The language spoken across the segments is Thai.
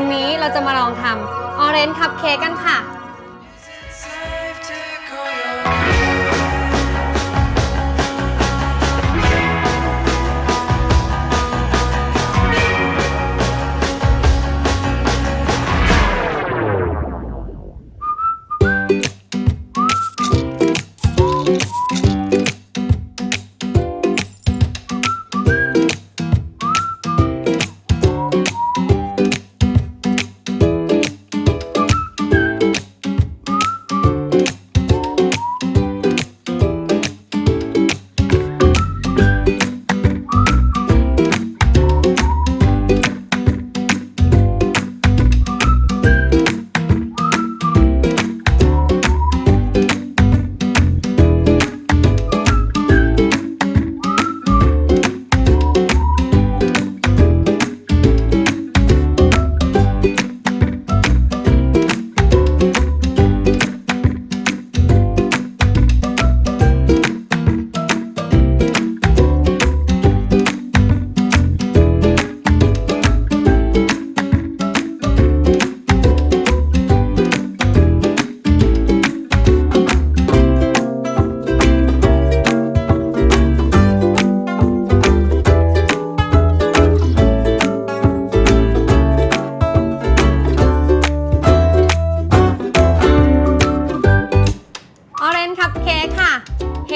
วันนี้เราจะมาลองทำออเรนจ์คัพเค้กกันค่ะ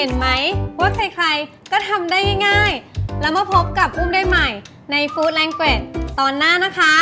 ห็นไหมว่าใครๆ ก็ทำได้ง่ายๆ แล้วมาพบกับอุ้มได้ใหม่ใน Food Language ตอนหน้านะคะ